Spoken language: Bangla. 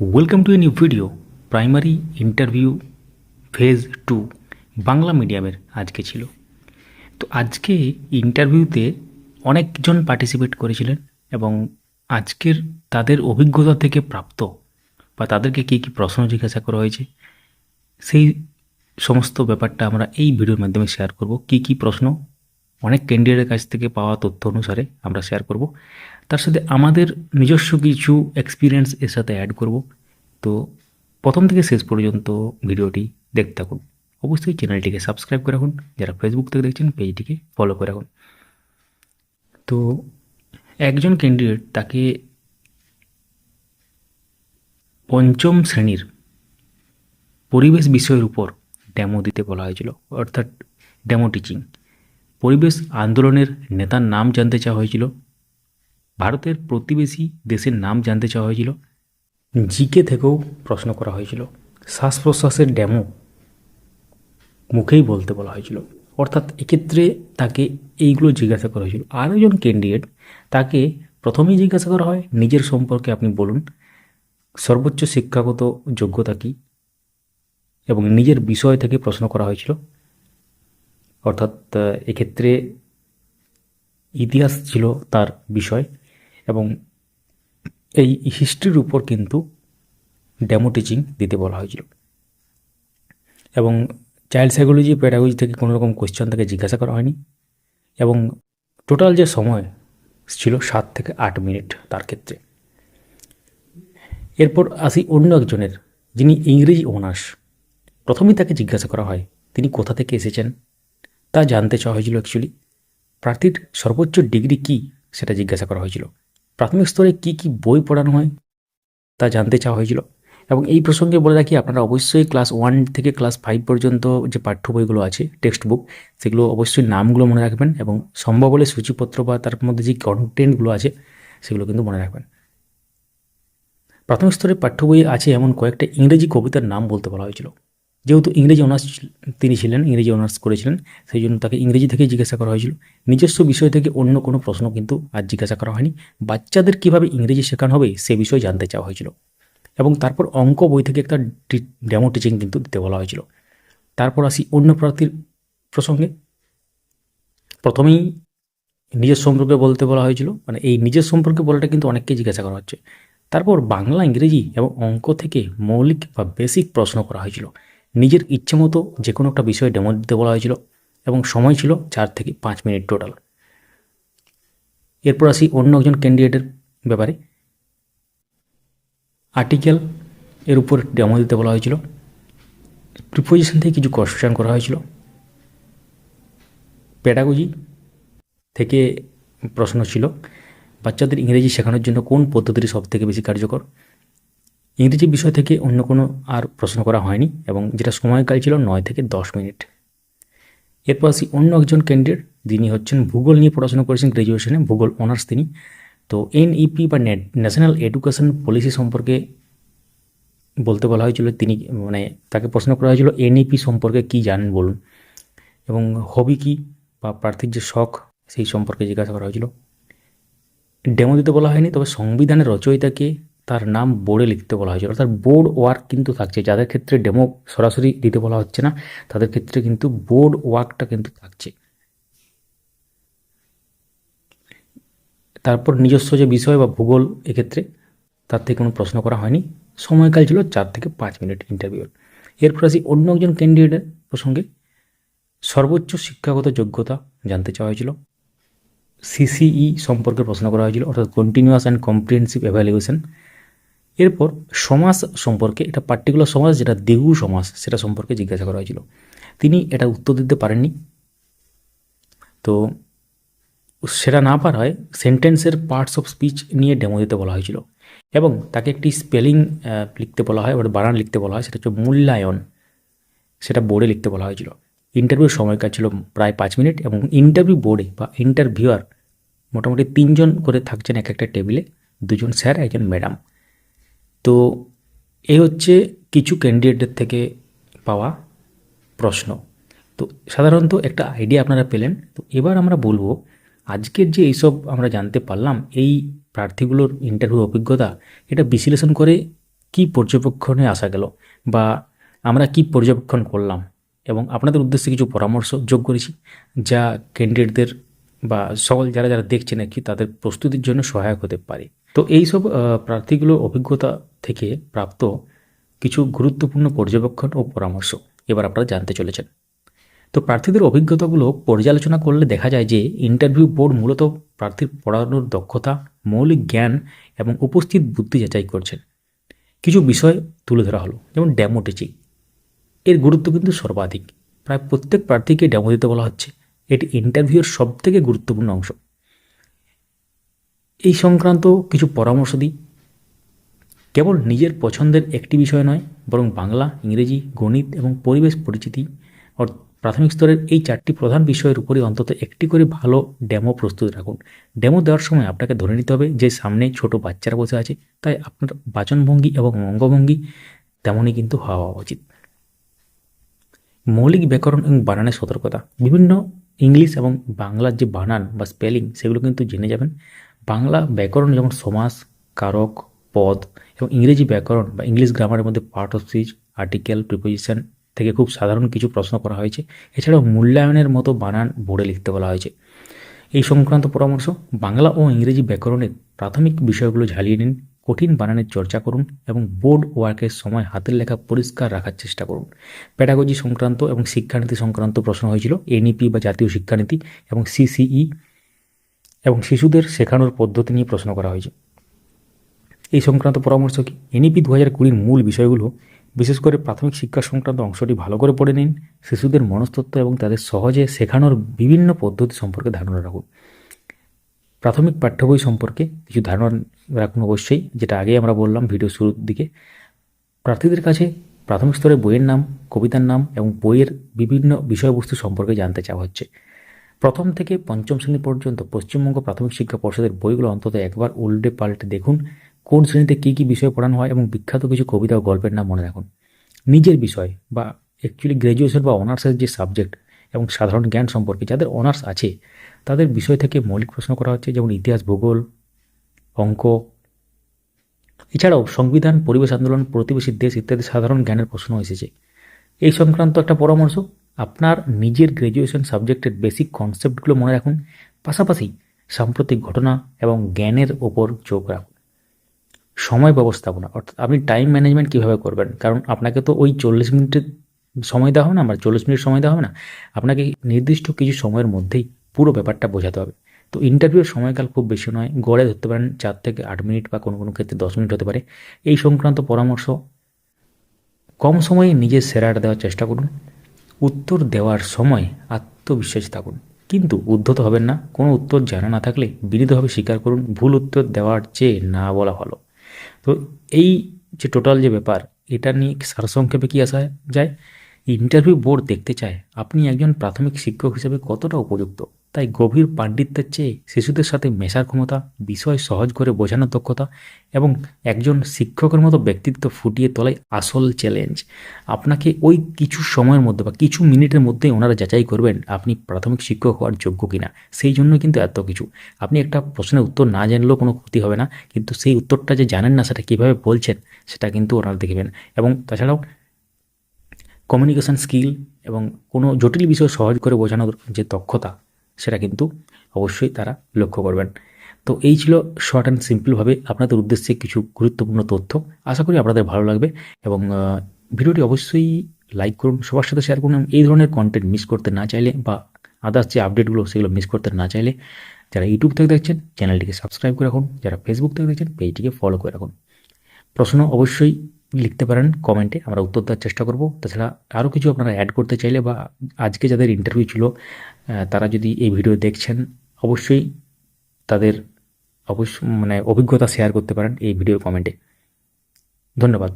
Welcome to a new video primary interview phase two Bangla মিডিয়ামের আজকে ছিল। তো আজকে ইন্টারভিউতে অনেকজন পার্টিসিপেট করেছিলেন এবং আজকের তাদের অভিজ্ঞতা থেকে প্রাপ্ত বা তাদেরকে কী কী প্রশ্ন জিজ্ঞাসা করা হয়েছে, সেই সমস্ত ব্যাপারটা আমরা এই ভিডিওর মাধ্যমে শেয়ার করব। কী কী প্রশ্ন, অনেক ক্যান্ডিডেটের কাছ থেকে পাওয়া তথ্য অনুসারে আমরা শেয়ার করব। তার সাথে আমাদের নিজস্ব কিছু এক্সপিরিয়েন্স এর সাথে অ্যাড করব। তো প্রথম থেকে শেষ পর্যন্ত ভিডিওটি দেখতে থাকুন। অবশ্যই চ্যানেলটিকে সাবস্ক্রাইব করে রাখুন। যারা ফেসবুক থেকে দেখছেন পেজটিকে ফলো করে রাখুন। তো একজন ক্যান্ডিডেট তাকে পঞ্চম শ্রেণির পরিবেশ বিষয়ের উপর ডেমো দিতে বলা হয়েছিল, অর্থাৎ ডেমো টিচিং পরিবেশ আন্দোলনের নেতার নাম জানতে চাওয়া হয়েছিল। ভারতের প্রতিবেশী দেশের নাম জানতে চাওয়া হয়েছিল। জিকে থেকেও প্রশ্ন করা হয়েছিল। শ্বাস প্রশ্বাসের ডেমো মুখেই বলতে বলা হয়েছিল। অর্থাৎ এক্ষেত্রে তাকে এইগুলো জিজ্ঞাসা করা হয়েছিল। আর একজন ক্যান্ডিডেট তাকে প্রথমেই জিজ্ঞাসা করা হয়, নিজের সম্পর্কে আপনি বলুন, সর্বোচ্চ শিক্ষাগত যোগ্যতা কী? এবং নিজের বিষয় থেকে প্রশ্ন করা হয়েছিল। অর্থাৎ, এক্ষেত্রে ইতিহাস ছিল তার বিষয়। এবং এই হিস্ট্রির উপর কিন্তু ডেমো টিচিং দিতে বলা হয়েছিল। এবং চাইল্ড সাইকোলজি প্যাডাগজি থেকে কোনো রকম কোয়েশ্চেন তাকে জিজ্ঞাসা করা হয়নি। এবং টোটাল যে সময় ছিল সাত থেকে আট মিনিট তার ক্ষেত্রে। এরপর আসি অন্য একজনের, যিনি ইংরেজি অনার্স প্রথমেই তাকে জিজ্ঞাসা করা হয়, তিনি কোথা থেকে এসেছেন? তা জানতে চাওয়া হয়েছিল অ্যাকচুয়ালি প্রার্থীর সর্বোচ্চ ডিগ্রি কী? সেটা জিজ্ঞাসা করা হয়েছিল। প্রাথমিক স্তরে কী কী বই পড়ানো হয় তা জানতে চাওয়া হয়েছিল। এবং এই প্রসঙ্গে বলে রাখি, আপনারা অবশ্যই ক্লাস ওয়ান থেকে ক্লাস ফাইভ পর্যন্ত যে পাঠ্য বইগুলো আছে টেক্সট বুক সেগুলো অবশ্যই নামগুলো মনে রাখবেন এবং সম্ভব হলে সূচিপত্র বা তার মধ্যে যে কন্টেন্টগুলো আছে, সেগুলো কিন্তু মনে রাখবেন। প্রাথমিক স্তরে পাঠ্য বইয়ে আছে এমন কয়েকটা ইংরেজি কবিতার নাম বলতে বলা হয়েছিল। যেহেতু ইংরেজি অনার্স তিনি ছিলেন, ইংরেজি অনার্স করেছিলেন, সেই জন্য তাকে ইংরেজি থেকে জিজ্ঞাসা করা হয়েছিল। নিজস্ব বিষয় থেকে অন্য কোনো প্রশ্ন কিন্তু আর জিজ্ঞাসা করা হয়নি। বাচ্চাদের কীভাবে ইংরেজি শেখানো হবে সে বিষয়ে জানতে চাওয়া হয়েছিল। এবং তারপর অঙ্ক বই থেকে একটা ডেমো টিচিং কিন্তু দিতে বলা হয়েছিল। তারপর আসি অন্য প্রার্থীর প্রসঙ্গে। প্রথমেই নিজের সম্পর্কে বলতে বলা হয়েছিল মানে এই নিজের সম্পর্কে বলাটা কিন্তু অনেককে জিজ্ঞাসা করা হচ্ছে। তারপর বাংলা, ইংরেজি এবং অঙ্ক থেকে মৌলিক বা বেসিক প্রশ্ন করা হয়েছিল। নিজের ইচ্ছে মতো যে কোনো একটা বিষয়ে ডেমো দিতে বলা হয়েছিল এবং সময় ছিল চার থেকে পাঁচ মিনিট টোটাল এরপর আসি অন্য একজন ক্যান্ডিডেটের ব্যাপারে। আর্টিকেল এর উপর ডেমো দিতে বলা হয়েছিল। প্রিপোজিশন থেকে কিছু কোশ্চেন করা হয়েছিল। প্যাডাগজি থেকে প্রশ্ন ছিল, বাচ্চাদের ইংরেজি শেখানোর জন্য কোন পদ্ধতিটি সব থেকে বেশি কার্যকর? ইংরেজি বিষয় থেকে অন্য কোনো আর প্রশ্ন করা হয়নি এবং যেটা সময়কাল ছিল নয় থেকে দশ মিনিট। এরপর আসি অন্য একজন ক্যান্ডিডেট যিনি হচ্ছেন ভূগোল নিয়ে পড়াশোনা করেছেন গ্র্যাজুয়েশনে ভূগোল অনার্স তিনি। তো এনইপি বা ন্যাশনাল এডুকেশন পলিসি সম্পর্কে বলতে বলা হয়েছিল, তিনি মানে তাকে প্রশ্ন করা হয়েছিল এনইপি সম্পর্কে কী জানেন বলুন? এবং হবি কি বা প্রার্থীর যে শখ, সেই সম্পর্কে জিজ্ঞাসা করা হয়েছিল। ডেমো দিতে বলা হয়নি, তবে সংবিধানের রচয়িতাকে তার নাম বোর্ডে লিখতে বলা হয়েছিল। অর্থাৎ বোর্ড ওয়ার্ক কিন্তু থাকছে। যাদের ক্ষেত্রে ডেমো সরাসরি দিতে বলা হচ্ছে না, তাদের ক্ষেত্রে কিন্তু বোর্ড ওয়ার্কটা কিন্তু থাকছে। তারপর নিজস্ব যে বিষয় বা ভূগোল এক্ষেত্রে তার থেকে কোনো প্রশ্ন করা হয়নি। সময়কাল ছিল চার থেকে পাঁচ মিনিট ইন্টারভিউর এরপর আসি অন্য একজন ক্যান্ডিডেটের প্রসঙ্গে। সর্বোচ্চ শিক্ষাগত যোগ্যতা জানতে চাওয়া হয়েছিল। সিসিই সম্পর্কে প্রশ্ন করা হয়েছিল, অর্থাৎ কন্টিনিউয়াস অ্যান্ড কম্প্রিহেন্সিভ এভ্যালুয়েশন এরপর সমাজ সম্পর্কে, এটা পার্টিকুলার সমাজ যেটা দেহু সমাজ সেটা সম্পর্কে জিজ্ঞাসা করা হয়েছিল। তিনি এটা উত্তর দিতে পারেননি। তো সেটা না পারায় সেন্টেন্সের পার্টস অফ স্পিচ নিয়ে ডেমো দিতে বলা হয়েছিল। এবং তাকে একটি স্পেলিং লিখতে বলা হয় ওটা বানান লিখতে বলা হয়, সেটা হচ্ছে মূল্যায়ন। সেটা বোর্ডে লিখতে বলা হয়েছিল। ইন্টারভিউর সময়কাল ছিল প্রায় পাঁচ মিনিট এবং ইন্টারভিউ বোর্ডে বা ইন্টারভিউয়ার মোটামুটি তিনজন করে থাকছেন এক একটা টেবিলে দুজন স্যার একজন ম্যাডাম তো এই হচ্ছে কিছু ক্যান্ডিডেটদের থেকে পাওয়া প্রশ্ন। তো সাধারণত একটা আইডিয়া আপনারা পেলেন। তো এবার আমরা বলব, আজকের যে এইসব আমরা জানতে পারলাম, এই প্রার্থীগুলোর ইন্টারভিউ অভিজ্ঞতা, এটা বিশ্লেষণ করে কি পর্যবেক্ষণে আসা গেল বা আমরা কি পর্যবেক্ষণ করলাম এবং আপনাদের উদ্দেশ্যে কিছু পরামর্শ যোগ করেছি যা ক্যান্ডিডেটদের বা সকল যারা যারা দেখছেন আর কি, তাদের প্রস্তুতির জন্য সহায়ক হতে পারে। তো এইসব প্রার্থীগুলোর অভিজ্ঞতা থেকে প্রাপ্ত কিছু গুরুত্বপূর্ণ পর্যবেক্ষণ ও পরামর্শ এবার আপনারা জানতে চলেছেন। তো প্রার্থীদের অভিজ্ঞতাগুলো পর্যালোচনা করলে দেখা যায় যে ইন্টারভিউ বোর্ড মূলত প্রার্থীর পড়ানোর দক্ষতা, মৌলিক জ্ঞান এবং উপস্থিত বুদ্ধি যাচাই করছেন। কিছু বিষয় তুলে ধরা হলো, যেমন ড্যামো টিচিং। এর গুরুত্ব কিন্তু সর্বাধিক। প্রায় প্রত্যেক প্রার্থীকে ড্যামো দিতে বলা হচ্ছে। এটি ইন্টারভিউর সবথেকে গুরুত্বপূর্ণ অংশ। এই সংক্রান্ত কিছু পরামর্শ দিই। কেবল নিজের পছন্দের একটি বিষয় নয়, বরং বাংলা, ইংরেজি, গণিত এবং পরিবেশ পরিচিতি প্রাথমিক স্তরের এই চারটি প্রধান বিষয়ের উপরে অন্তত একটি করে ভালো ডেমো প্রস্তুত রাখুন। ডেমো দেওয়ার সময় আপনাকে ধরে নিতে হবে যে, সামনে ছোট বাচ্চারা বসে আছে, তাই আপনার বাচনভঙ্গি এবং অঙ্গভঙ্গি তেমনই কিন্তু হওয়া উচিত। মৌলিক ব্যাকরণ এবং বানানের সতর্কতা। বিভিন্ন ইংলিশ এবং বাংলার যে বানান বা স্পেলিং, সেগুলো কিন্তু জেনে যাবেন। বাংলা ব্যাকরণ যেমন সমাস, কারক, পদ এবং ইংরেজি ব্যাকরণ বা ইংলিশ গ্রামারের মধ্যে part of speech article preposition থেকে খুব সাধারণ কিছু প্রশ্ন করা হয়েছে। এছাড়াও মূল্যায়নের মতো বানান বোর্ডে লিখতে বলা হয়েছে। এই সংক্রান্ত পরামর্শ বাংলা ও ইংরেজি ব্যাকরণের প্রাথমিক বিষয়গুলো ঝালিয়ে নিন, কঠিন বানানের চর্চা করুন এবং বোর্ড ওয়ার্কের সময় হাতের লেখা পরিষ্কার রাখার চেষ্টা করুন। প্যাডাগজি সংক্রান্ত এবং শিক্ষানীতি সংক্রান্ত প্রশ্ন হয়েছিল এনইপি বা জাতীয় শিক্ষানীতি এবং সিসিই এবং শিশুদের শেখানোর পদ্ধতি নিয়ে প্রশ্ন করা হয়েছে। এই সংক্রান্ত পরামর্শ কি? এনইপি দু হাজার কুড়ির মূল বিষয়গুলো, বিশেষ করে প্রাথমিক শিক্ষা সংক্রান্ত অংশটি ভালো করে পড়ে নিন। শিশুদের মনস্তত্ত্ব এবং তাদের সহজে শেখানোর বিভিন্ন পদ্ধতি সম্পর্কে ধারণা রাখুন। প্রাথমিক পাঠ্য বই সম্পর্কে কিছু ধারণা রাখুন অবশ্যই, যেটা আগে আমরা বললাম ভিডিও শুরুর দিকে। প্রার্থীদের কাছে প্রাথমিক স্তরে বইয়ের নাম, কবিতার নাম এবং বইয়ের বিভিন্ন বিষয়বস্তু সম্পর্কে জানতে চাওয়া হচ্ছে। প্রথম থেকে পঞ্চম শ্রেণি পর্যন্ত পশ্চিমবঙ্গ প্রাথমিক শিক্ষা পর্ষদের বইগুলো অন্তত একবার উল্টে পাল্টে দেখুন, কোন শ্রেণীতে কী কী বিষয় পড়ানো হয় এবং বিখ্যাত কিছু কবিতা ও গল্পের নাম মনে রাখুন। নিজের বিষয় বা অ্যাকচুয়ালি গ্র্যাজুয়েশন বা অনার্সের যে সাবজেক্ট এবং সাধারণ জ্ঞান সম্পর্কে যাদের অনার্স আছে, তাদের বিষয় থেকে মৌলিক প্রশ্ন করা হচ্ছে, যেমন ইতিহাস, ভূগোল, অঙ্ক। এছাড়াও সংবিধান, পরিবেশ আন্দোলন, প্রতিবেশী দেশ ইত্যাদি সাধারণ জ্ঞানের প্রশ্ন এসেছে। এই সংক্রান্ত একটা পরামর্শ আপনার নিজের গ্র্যাজুয়েশন সাবজেক্টের বেসিক কনসেপ্টগুলো মনে রাখুন, পাশাপাশি সাম্প্রতিক ঘটনা এবং জ্ঞানের ওপর চোখ রাখুন। সময় ব্যবস্থাপনা, অর্থাৎ আপনি টাইম ম্যানেজমেন্ট কীভাবে করবেন? কারণ আপনাকে তো ওই চল্লিশ মিনিটের সময় দেওয়া হবে না বা চল্লিশ মিনিট সময় দেওয়া হবে না। আপনাকে নির্দিষ্ট কিছু সময়ের মধ্যেই পুরো ব্যাপারটা বোঝাতে হবে। তো ইন্টারভিউর সময়কাল খুব বেশি নয়, গড়ে ধরতে পারেন চার থেকে আট মিনিট বা কোনো কোনো ক্ষেত্রে দশ মিনিট হতে পারে। এই সংক্রান্ত পরামর্শ কম সময়ে নিজের সেরাটা দেওয়ার চেষ্টা করুন। উত্তর দেওয়ার সময় আত্মবিশ্বাস থাকুন। কিন্তু উদ্ধত হবেন না। কোনো উত্তর জানা না থাকলে বিনীতভাবে স্বীকার করুন। ভুল উত্তর দেওয়ার চেয়ে না বলা ভালো। তো এই যে টোটাল যে ব্যাপার, এটা নিয়ে সারসংক্ষেপে কী আসা যায়? ইন্টারভিউ বোর্ড দেখতে চায় আপনি একজন প্রাথমিক শিক্ষক হিসেবে কতটা উপযুক্ত? তাই গভীর পাণ্ডিত্যের চেয়ে শিশুদের সাথে মেশার ক্ষমতা বিষয় সহজ করে বোঝানোর দক্ষতা এবং একজন শিক্ষকের মতো ব্যক্তিত্ব ফুটিয়ে তোলাই আসল চ্যালেঞ্জ আপনাকে ওই কিছু সময়ের মধ্যে বা কিছু মিনিটের মধ্যেই ওনারা যাচাই করবেন আপনি প্রাথমিক শিক্ষক হওয়ার যোগ্য কিনা। সেই জন্য কিন্তু এত কিছু। আপনি একটা প্রশ্নের উত্তর না জানলেও কোনো ক্ষতি হবে না, কিন্তু সেই উত্তরটা যে জানেন না সেটা কীভাবে বলছেন সেটা কিন্তু ওনারা দেখবেন। এবং তাছাড়াও কমিউনিকেশন স্কিল এবং কোনো জটিল বিষয় সহজ করে বোঝানোর যে দক্ষতা সেটা কিন্তু অবশ্যই তারা লক্ষ্য করবেন। তো এই ছিল শর্ট অ্যান্ড সিম্পলভাবে আপনাদের উদ্দেশ্যে কিছু গুরুত্বপূর্ণ তথ্য। আশা করি আপনাদের ভালো লাগবে এবং ভিডিওটি অবশ্যই লাইক করুন, সবার সাথে শেয়ার করুন এই ধরনের কন্টেন্ট মিস করতে না চাইলে বা আদার্স যে আপডেটগুলো সেগুলো মিস করতে না চাইলে যারা ইউটিউব থেকে দেখছেন চ্যানেলটিকে সাবস্ক্রাইব করে রাখুন। যারা ফেসবুক থেকে দেখছেন পেজটিকে ফলো করে রাখুন। প্রশ্ন অবশ্যই লিখতে পারেন কমেন্টে আমরা উত্তর দেওয়ার চেষ্টা করব। তাছাড়া আরও কিছু আপনারা অ্যাড করতে চাইলে বা আজকে যাদের ইন্টারভিউ ছিল তারা যদি এই ভিডিও দেখছেন, অবশ্যই তাদের অবশ্য মানে অভিজ্ঞতা শেয়ার করতে পারেন এই ভিডিওর কমেন্টে ধন্যবাদ।